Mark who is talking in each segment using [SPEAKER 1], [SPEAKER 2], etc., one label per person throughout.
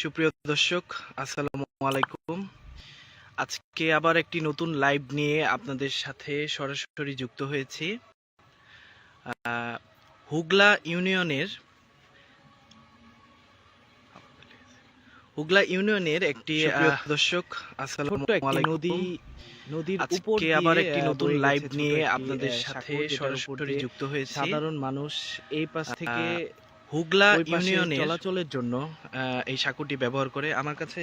[SPEAKER 1] সুপ্রিয় দর্শক আসসালামু আলাইকুম। আজকে আবার একটি নতুন লাইভ নিয়ে আপনাদের সাথে সরাসরি যুক্ত হয়েছি। হুগলা ইউনিয়নের হুগলা ইউনিয়নের একটি দর্শক আসসালামু আলাইকুম।
[SPEAKER 2] নদী নদীর উপর
[SPEAKER 1] আজকে আবার একটি নতুন লাইভ নিয়ে আপনাদের সাথে সরাসরি যুক্ত হয়েছি।
[SPEAKER 2] সাধারণ মানুষ এই পাশ থেকে
[SPEAKER 1] হুগলা ইউনিয়নে
[SPEAKER 2] চলাচলের জন্য
[SPEAKER 1] এই সাঁকুটি ব্যবহার করে আমার কাছে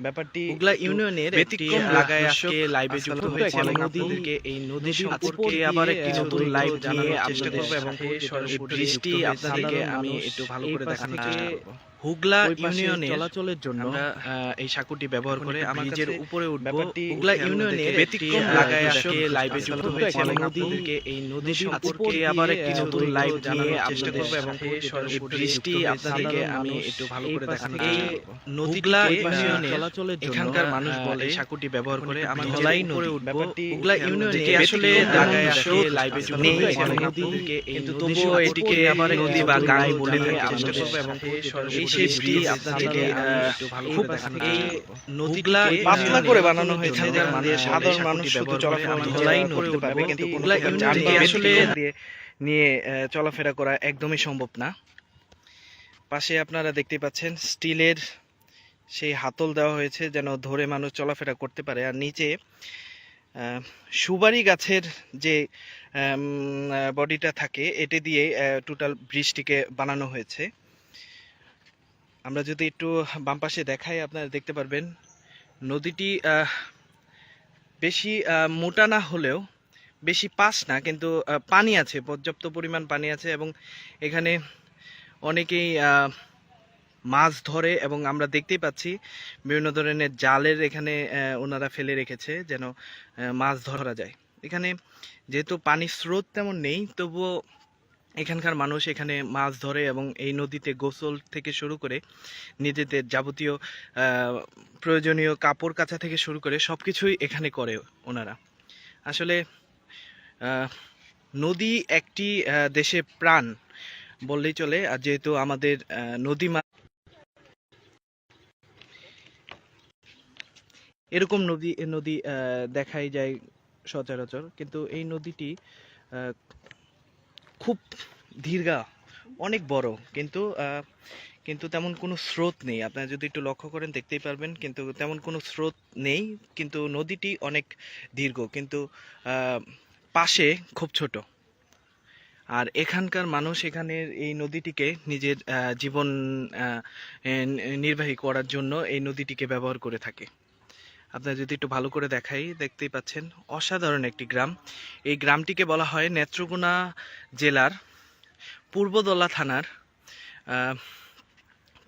[SPEAKER 2] ব্যাপারটি
[SPEAKER 1] হুগলা ইউনিয়নের
[SPEAKER 2] ব্যতিক্রম
[SPEAKER 1] লাগায় আজকে লাইভে যুক্ত হয়েছে এবং
[SPEAKER 2] নদী-
[SPEAKER 1] আপনাদেরকে এই নদী সম্পর্কে আবার একটি নতুন লাইভ
[SPEAKER 2] জানানোর চেষ্টা করব এবং
[SPEAKER 1] সরাসরি বৃষ্টি। আপনাদেরকে আমি একটু ভালো করে দেখানোর চেষ্টা করব। হুগলা ইউনিয়নের
[SPEAKER 2] চলাচলের জন্য
[SPEAKER 1] আমরা এই সাঁকুটি ব্যবহার করে আমার
[SPEAKER 2] ব্রিজের উপরে উঠবো। হুগলা ইউনিয়নের
[SPEAKER 1] ব্যতিক্রম লাগায় আজকে লাইভে যুক্ত
[SPEAKER 2] আলাইকুম।
[SPEAKER 1] হয়েছে এবং আপনাদেরকে এই নদী সম্পর্কে আবার একটি নতুন লাইভ
[SPEAKER 2] জানানোর চেষ্টা করব এবং
[SPEAKER 1] সরাসরি বৃষ্টি আপনাদেরকে আমি একটু ভালো করে দেখানোর
[SPEAKER 2] হুগলা ইউনিয়নের
[SPEAKER 1] ইউনিয়নের
[SPEAKER 2] চলাচলের জন্য
[SPEAKER 1] এখানকার মানুষ বলে
[SPEAKER 2] এই
[SPEAKER 1] সাঁকুটি ব্যবহার করে আমার ধলাই নদী
[SPEAKER 2] উপরে উঠবো।
[SPEAKER 1] হুগলা ইউনিয়নে আসলে লাগায় আসলে লাইভে যুক্ত হয়েছে। এবং আপনাদেরকে এই নদী সম্পর্কে আবার একটি
[SPEAKER 2] নদী
[SPEAKER 1] নতুন
[SPEAKER 2] বা গান
[SPEAKER 1] লাইভ
[SPEAKER 2] বলে চেষ্টা করব এবং সরাসরি
[SPEAKER 1] এই
[SPEAKER 2] বৃষ্টি
[SPEAKER 1] বৃষ্টি আপনাদেরকে
[SPEAKER 2] আপনাদেরকে
[SPEAKER 1] আহ,
[SPEAKER 2] একটু ভালো
[SPEAKER 1] খুব এই নদীগুলা
[SPEAKER 2] পাতলা করে বানানো হয়েছে যার
[SPEAKER 1] মানুষ সাধারণ
[SPEAKER 2] সাধারণ
[SPEAKER 1] মানুষ
[SPEAKER 2] মানুষ
[SPEAKER 1] শুধু
[SPEAKER 2] শুধু
[SPEAKER 1] চলাফেরা ধলাই
[SPEAKER 2] পারবে, কিন্তু
[SPEAKER 1] আসলে নিয়ে চলাফেরা করা একদমই সম্ভব না। পাশে আপনারা দেখতে পাচ্ছেন স্টিলের সেই হাতল দেওয়া হয়েছে যেন ধরে মানুষ চলাফেরা করতে পারে। আর নিচে আহ, সুপারি গাছের যে বডিটা থাকে এটি দিয়ে টোটাল ব্রিজটিকে বানানো হয়েছে। আমরা যদি একটু বাম পাশে দেখাই, আপনারা দেখতে পারবেন, নদীটি বেশি মোটা না হলেও বেশি পাস না, কিন্তু পানি আছে, পর্যাপ্ত পরিমাণ পানি আছে এবং এখানে অনেকেই মাছ ধরে এবং আমরা দেখতেই পাচ্ছি বিভিন্ন ধরনের জালের এখানে ওনারা ফেলে রেখেছে যেন মাছ ধরা যায়। এখানে যেহেতু পানির স্রোত তেমন নেই, তবুও এখানকার মানুষ এখানে মাছ ধরে এবং এই নদীতে গোসল থেকে শুরু করে নিজেদের যাবতীয় প্রয়োজনীয় কাপড় কাচা থেকে শুরু করে সব কিছুই এখানে করে ওনারা। আসলে নদী একটি দেশে প্রাণ বললেই চলে। আর যেহেতু আমাদের নদী এরকম নদী নদী দেখাই যায় সচরাচর। কিন্তু এই নদীটি খুব দীর্ঘা, অনেক বড়, কিন্তু কিন্তু তেমন কোনো স্রোত নেই। আপনারা যদি একটু লক্ষ্য করেন, দেখতেই পারবেন, কিন্তু তেমন কোনো স্রোত নেই, কিন্তু নদীটি অনেক দীর্ঘ, কিন্তু পাশে খুব ছোট। আর এখানকার মানুষ এখানের এই নদীটিকে নিজের জীবন নির্বাহী করার জন্য এই নদীটিকে ব্যবহার করে থাকে। আপনারা যদি একটু ভালো করে দেখাই, দেখতেই পাচ্ছেন অসাধারণ একটি গ্রাম। এই গ্রামটিকে বলা হয় নেত্রকোনা জেলার পূর্বদলা থানার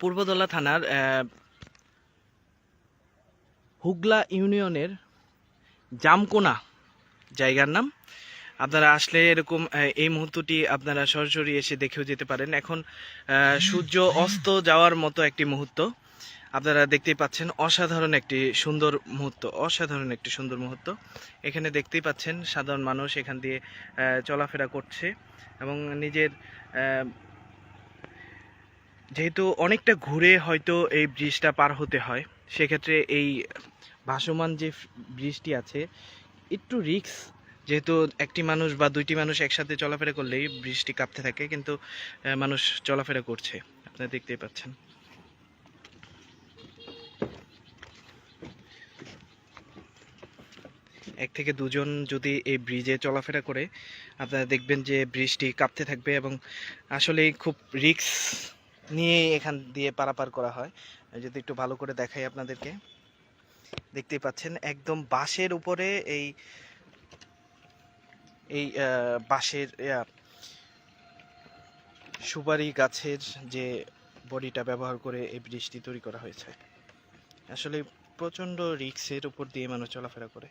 [SPEAKER 1] পূর্বদলা থানার হুগলা ইউনিয়নের জামকোনা জায়গার নাম। আপনারা আসলে এরকম এই মুহূর্তটি আপনারা সরাসরি এসে দেখেও যেতে পারেন। এখন সূর্য অস্ত যাওয়ার মতো একটি মুহূর্ত। আপনারা দেখতেই পাচ্ছেন অসাধারণ একটি সুন্দর মুহূর্ত, অসাধারণ একটি সুন্দর মুহূর্ত। এখানে দেখতেই পাচ্ছেন সাধারণ মানুষ এখান দিয়ে চলাফেরা করছে এবং নিজের যেহেতু অনেকটা ঘুরে হয়তো এই ব্রিজটা পার হতে হয়, সেক্ষেত্রে এই ভাসমান যে ব্রিজটি আছে, একটু রিক্স যেহেতু একটি মানুষ বা দুইটি মানুষ একসাথে চলাফেরা করলেই ব্রিজটি কাঁপতে থাকে, কিন্তু মানুষ চলাফেরা করছে। আপনারা দেখতেই পাচ্ছেন। এক থেকে দুজন যদি এই ব্রিজে চলাফেরা করে, আপনারা দেখবেন যে ব্রিজটি কাঁপতে থাকবে এবং আসলেই খুব রিক্স নিয়ে এখান দিয়ে পারাপার করা হয়। যদি একটু ভালো করে দেখাই আপনাদেরকে। দেখতেই পাচ্ছেন, একদম বাঁশের উপরে এই এই বাঁশের সুপারি গাছের যে বডিটা ব্যবহার করে এই ব্রিজটি তৈরি করা হয়েছে। আসলে প্রচণ্ড রিক্সের উপর দিয়ে মানুষ চলাফেরা করে।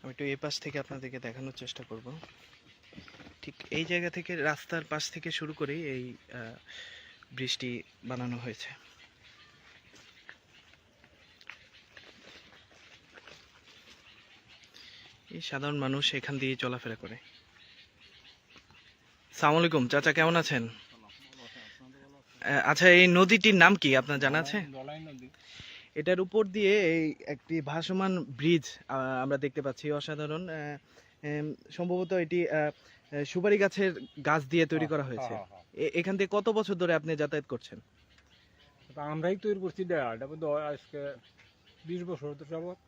[SPEAKER 1] আমি একটু এই পাশ থেকে আপনাদেরকে দেখানোর চেষ্টা করব। ঠিক এই জায়গা থেকে রাস্তার পাশ থেকে শুরু করে এই ব্রিজটি বানানো হয়েছে। এই সাধারণ মানুষ এখান দিয়ে চলাফেরা করে। সালাম আলাইকুম চাচা কেমন আছেন? আচ্ছা এই নদীটির নাম কি? আপনার জানা আছে? এটার উপর দিয়ে এই একটি ভাসমান ব্রিজ আমরা দেখতে পাচ্ছি অসাধারণ। সম্ভবত এটি সুপারি গাছের গাছ দিয়ে তৈরি করা হয়েছে। এখান থেকে কত বছর ধরে আপনি যাতায়াত করছেন?
[SPEAKER 3] আমরাই তৈরি করছি হয় আজকে বিশ বছর তো যাবত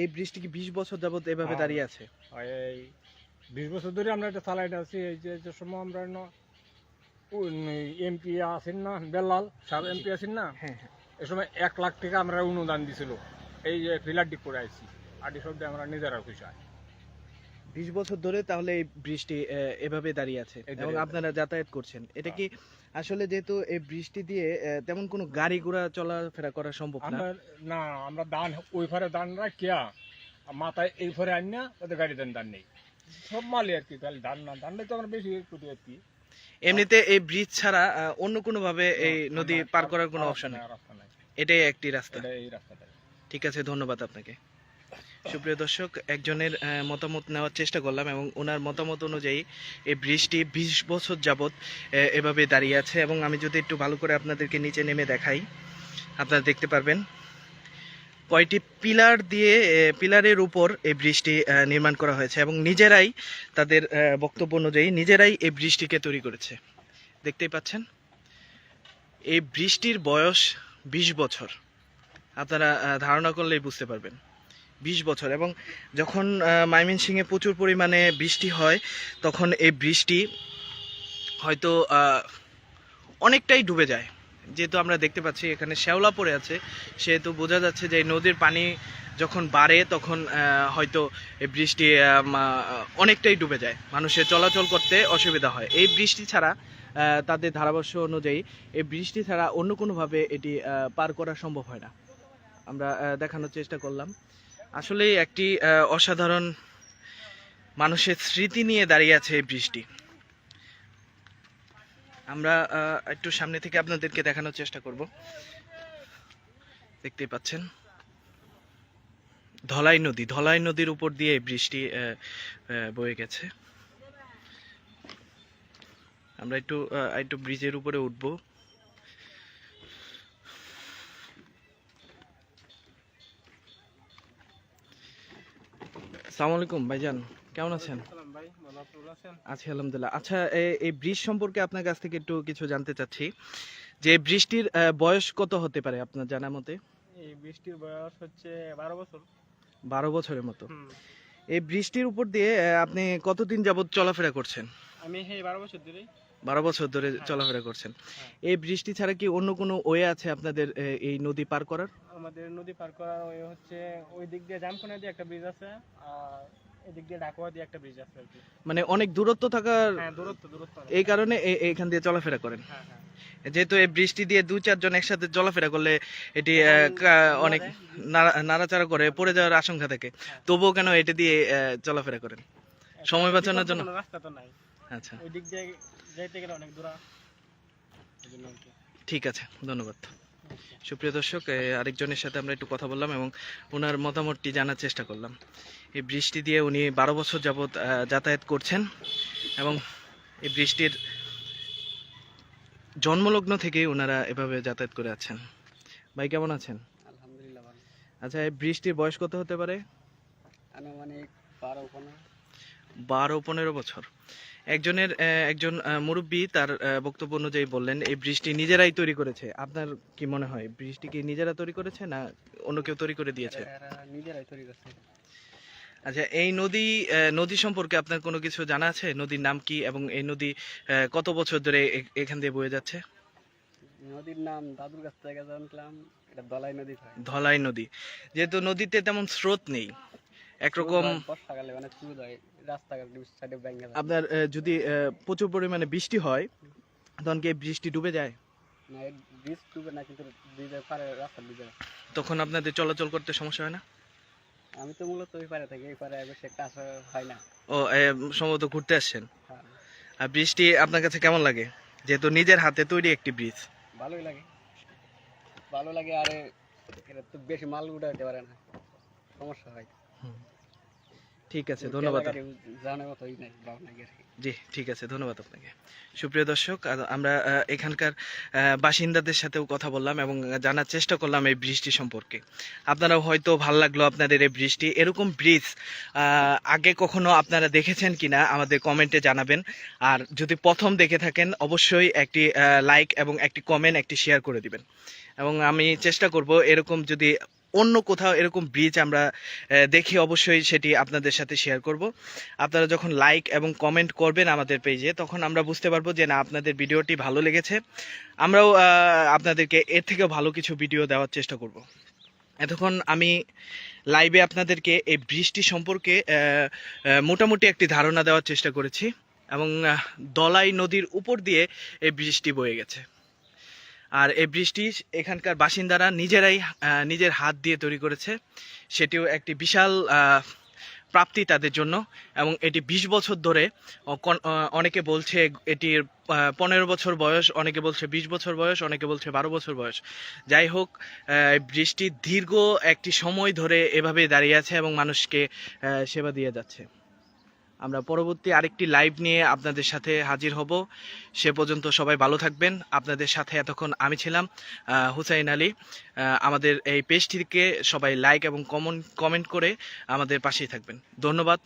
[SPEAKER 1] এই ব্রিজটি কি বিশ বছর যাবত এভাবে
[SPEAKER 3] হ্যাঁ।
[SPEAKER 1] দাঁড়িয়ে আছে?
[SPEAKER 3] এই বিশ বছর ধরে আমরা এটা চালাইতে আছি এই যে সময় আমরা এমপি আছেন না বেলাল সাব এমপি আছেন না?
[SPEAKER 1] হ্যাঁ হ্যাঁ।
[SPEAKER 3] এই সময় এক লাখ টাকা আমরা অনুদান দিছিল। এই যে ফিলারটি করে আইছি। আর সব দিয়ে আমরা নিজেরা খুশি হয়।
[SPEAKER 1] বিশ বছর ধরে তাহলে এই আহ, এভাবে দাঁড়িয়ে আছে এবং আপনারা যাতায়াত করছেন। এটা কি আসলে যেহেতু এই বৃষ্টি দিয়ে তেমন কোনো গাড়ি ঘোড়া চলাফেরা করা সম্ভব না?
[SPEAKER 3] আমরা না আমরা দান ওই ফারে দান রাখিয়া আর মাথায় এই ফারে আন না ওদের গাড়ি দেন দান নেই। সব মালই আর কি তাহলে ধান না। ধান তো আমরা বেশি করি আর কি।
[SPEAKER 1] এমনিতে এই ব্রিজ ছাড়া অন্য কোনো ভাবে এই নদী পার করার কোনো অপশন নেই?
[SPEAKER 3] নাই, নাই।
[SPEAKER 1] এটাই একটি রাস্তা।
[SPEAKER 3] এই রাস্তাটা
[SPEAKER 1] ঠিক আছে ধন্যবাদ আপনাকে। সুপ্রিয় দর্শক একজনের মতামত নেওয়ার চেষ্টা করলাম এবং ওনার মতামত অনুযায়ী এই ব্রিজটি বিশ বছর যাবৎ এভাবে দাঁড়িয়ে আছে এবং আমি যদি একটু ভালো করে আপনাদেরকে নিচে নেমে দেখাই আপনারা দেখতে পারবেন। কয়টি পিলার দিয়ে পিলারের উপর এই ব্রিজটি নির্মাণ করা হয়েছে এবং নিজেরাই তাদের বক্তব্য অনুযায়ী নিজেরাই এই ব্রিজটিকে তৈরি করেছে। দেখতেই পাচ্ছেন? এই ব্রিজটির বয়স বিশ বছর। আপনারা ধারণা করলেই বুঝতে পারবেন। বিশ বছর এবং যখন ময়মনসিংহে প্রচুর পরিমাণে বৃষ্টি হয়, তখন এই বৃষ্টি হয়তো অনেকটাই ডুবে যায়। যেহেতু আমরা দেখতে পাচ্ছি এখানে শ্যাওলা পড়ে আছে, সেহেতু বোঝা যাচ্ছে যে নদীর পানি যখন বাড়ে, তখন হয়তো এই বৃষ্টি অনেকটাই ডুবে যায়। মানুষের চলাচল করতে অসুবিধা হয়। এই বৃষ্টি ছাড়া তাদের ধারাভাষ্য অনুযায়ী এই বৃষ্টি ছাড়া অন্য কোনোভাবে এটি পার করা সম্ভব হয় না। আমরা দেখানোর চেষ্টা করলাম। আসলে একটি অসাধারণ মানুষের স্মৃতি নিয়ে দাঁড়িয়ে আছে এই বৃষ্টি। আমরা একটু সামনে থেকে আপনাদেরকে দেখানোর চেষ্টা করব। দেখতেই পাচ্ছেন। ধলাই নদী, ধলাই নদীর উপর দিয়ে বৃষ্টি বয়ে গেছে। আমরা একটু একটু ব্রিজের উপরে উঠবো। আলাইকুম ভাইজান। কেমন আছেন? আছি আলহামদুলিল্লাহ। আচ্ছা এই ব্রিজ সম্পর্কে আপনার কাছ থেকে একটু কিছু জানতে চাচ্ছি। যে বৃষ্টির বয়স কত হতে পারে আপনার জানা মতে?
[SPEAKER 3] এই বৃষ্টির বয়স হচ্ছে বারো বছর।
[SPEAKER 1] বারো বছরের মতো। এই বৃষ্টির উপর দিয়ে আপনি কতদিন যাবত চলাফেরা করছেন?
[SPEAKER 3] আমি এই বারো বছর ধরেই
[SPEAKER 1] বারো বছর ধরে চলাফেরা করছেন। এই বৃষ্টি ছাড়া কি অন্য কোনো ওয়ে আছে আপনাদের এই নদী পার করার?
[SPEAKER 4] আমাদের নদী পার করার ওই হচ্ছে ওই দিক দিয়ে জামখোনা দিয়ে একটা ব্রিজ আছে আর এদিক দিয়ে ডাকুয়া দিয়ে একটা ব্রিজ আছে
[SPEAKER 1] মানে অনেক দূরত্ব থাকার
[SPEAKER 4] হ্যাঁ দূরত্ব দূরত্ব
[SPEAKER 1] এই কারণে এইখান দিয়ে চলাফেরা করেন।
[SPEAKER 4] হ্যাঁ হ্যাঁ।
[SPEAKER 1] যেহেতু এই বৃষ্টি দিয়ে দু চারজন একসাথে চলাফেরা করলে এটি অনেক নাড়া- নাড়াচাড়া করে পড়ে যাওয়ার আশঙ্কা থাকে। তবুও কেন এটা দিয়ে চলাফেরা করেন? সময় বাঁচানোর জন্য?
[SPEAKER 4] রাস্তা তো নাই।
[SPEAKER 1] আচ্ছা।
[SPEAKER 4] ওই দিক দিয়ে যাইতে গেলে অনেক দূর।
[SPEAKER 1] ঠিক আছে ধন্যবাদ। সুপ্রিয় দর্শক আরেকজনের সাথে আমরা একটু কথা বললাম এবং ওনার মতামতটি জানার চেষ্টা করলাম। এই বৃষ্টি দিয়ে উনি বারো বছর যাবৎ যাতায়াত করছেন এবং এই বৃষ্টির জন্মলগ্ন থেকেই ওনারা এভাবে যাতায়াত করে আছেন। ভাই কেমন আছেন?
[SPEAKER 4] আলহামদুলিল্লাহ
[SPEAKER 1] আচ্ছা এই বৃষ্টির বয়স কত হতে পারে?
[SPEAKER 4] আনুমানিক বারো পনেরো।
[SPEAKER 1] বারো পনেরো বছর। একজনের একজন মুরব্বী তার বক্তব্য অনুযায়ী বললেন এই বৃষ্টি নিজেরাই তৈরি করেছে। আপনার কি মনে হয় বৃষ্টি কি নিজেরা তৈরি করেছে না অন্য কেউ তৈরি করে দিয়েছে?
[SPEAKER 4] নিজেরাই তৈরি করছে।
[SPEAKER 1] আচ্ছা এই নদী নদী সম্পর্কে আপনার কোনো কিছু জানা আছে? নদীর নাম কি এবং এই নদী কত বছর ধরে এখান দিয়ে বয়ে যাচ্ছে?
[SPEAKER 4] নদীর নাম দাদুর কাছ থেকে জানলাম এটা দলাই নদী
[SPEAKER 1] ধলাই নদী। যেহেতু নদীতে তেমন স্রোত নেই একরকম
[SPEAKER 4] বর্ষাকালে অনেক সুবিধা হয় রাস্তাঘাট সাইডে ব্যাঙ্গে
[SPEAKER 1] আপনার যদি প্রচুর পরিমাণে বৃষ্টি হয় তখন কি বৃষ্টি ডুবে যায়?
[SPEAKER 4] না ব্রিজ ডুবে না কিন্তু ব্রিজের পারে রাস্তা ডুবে
[SPEAKER 1] তখন আপনাদের চলাচল করতে সমস্যা হয় না?
[SPEAKER 4] আমি তো মূলত ওই পারে থাকি এই পারে একটা হয় না।
[SPEAKER 1] ও সম্ভবত ঘুরতে আসছেন?
[SPEAKER 4] হ্যাঁ।
[SPEAKER 1] আর বৃষ্টি আপনার কাছে কেমন লাগে? যেহেতু নিজের হাতে তৈরি একটি ব্রিজ।
[SPEAKER 4] ভালোই লাগে। ভালো লাগে আর এটা তো বেশি মাল উঠাইতে পারে না। সমস্যা হয়।
[SPEAKER 1] ঠিক আছে ধন্যবাদ জি ঠিক আছে ধন্যবাদ আপনাকে। সুপ্রিয় দর্শক আমরা এখানকার বাসিন্দাদের সাথেও কথা বললাম এবং জানার চেষ্টা করলাম এই বৃষ্টি সম্পর্কে। আপনারাও হয়তো ভালো লাগল আপনাদের এই বৃষ্টি। এরকম ব্রিজ আগে কখনো আপনারা দেখেছেন কিনা আমাদের কমেন্টে জানাবেন। আর যদি প্রথম দেখে থাকেন অবশ্যই একটি লাইক এবং একটি কমেন্ট একটি শেয়ার করে দিবেন। এবং আমি চেষ্টা করব এরকম যদি অন্য কোথাও এরকম ব্রিজ আমরা দেখি অবশ্যই সেটি আপনাদের সাথে শেয়ার করব। আপনারা যখন লাইক এবং কমেন্ট করবেন আমাদের পেজে তখন আমরা বুঝতে পারব যে না, আপনাদের ভিডিওটি ভালো লেগেছে। আমরাও আপনাদেরকে এর থেকেও ভালো কিছু ভিডিও দেওয়ার চেষ্টা করব। এতক্ষণ আমি লাইভে আপনাদেরকে এই বৃষ্টি সম্পর্কে মোটামুটি একটি ধারণা দেওয়ার চেষ্টা করেছি এবং দলাই নদীর উপর দিয়ে এই বৃষ্টি বয়ে গেছে। আর এই বৃষ্টি এখানকার বাসিন্দারা নিজেরাই নিজের হাত দিয়ে তৈরি করেছে। সেটিও একটি বিশাল প্রাপ্তি তাদের জন্য এবং এটি বিশ বছর ধরে অনেকে বলছে এটির পনেরো বছর বয়স, অনেকে বলছে বিশ বছর বয়স, অনেকে বলছে বারো বছর বয়স। যাই হোক বৃষ্টি দীর্ঘ একটি সময় ধরে এভাবে দাঁড়িয়ে আছে এবং মানুষকে সেবা দিয়ে যাচ্ছে। আমরা পরবর্তী আরেকটি লাইভ নিয়ে আপনাদের সাথে হাজির হব। সে পর্যন্ত সবাই ভালো থাকবেন। আপনাদের সাথে এতক্ষণ আমি ছিলাম হুসাইন আলী। আমাদের এই পেজটিকে সবাই লাইক এবং কমন কমেন্ট করে আমাদের পাশেই থাকবেন। ধন্যবাদ।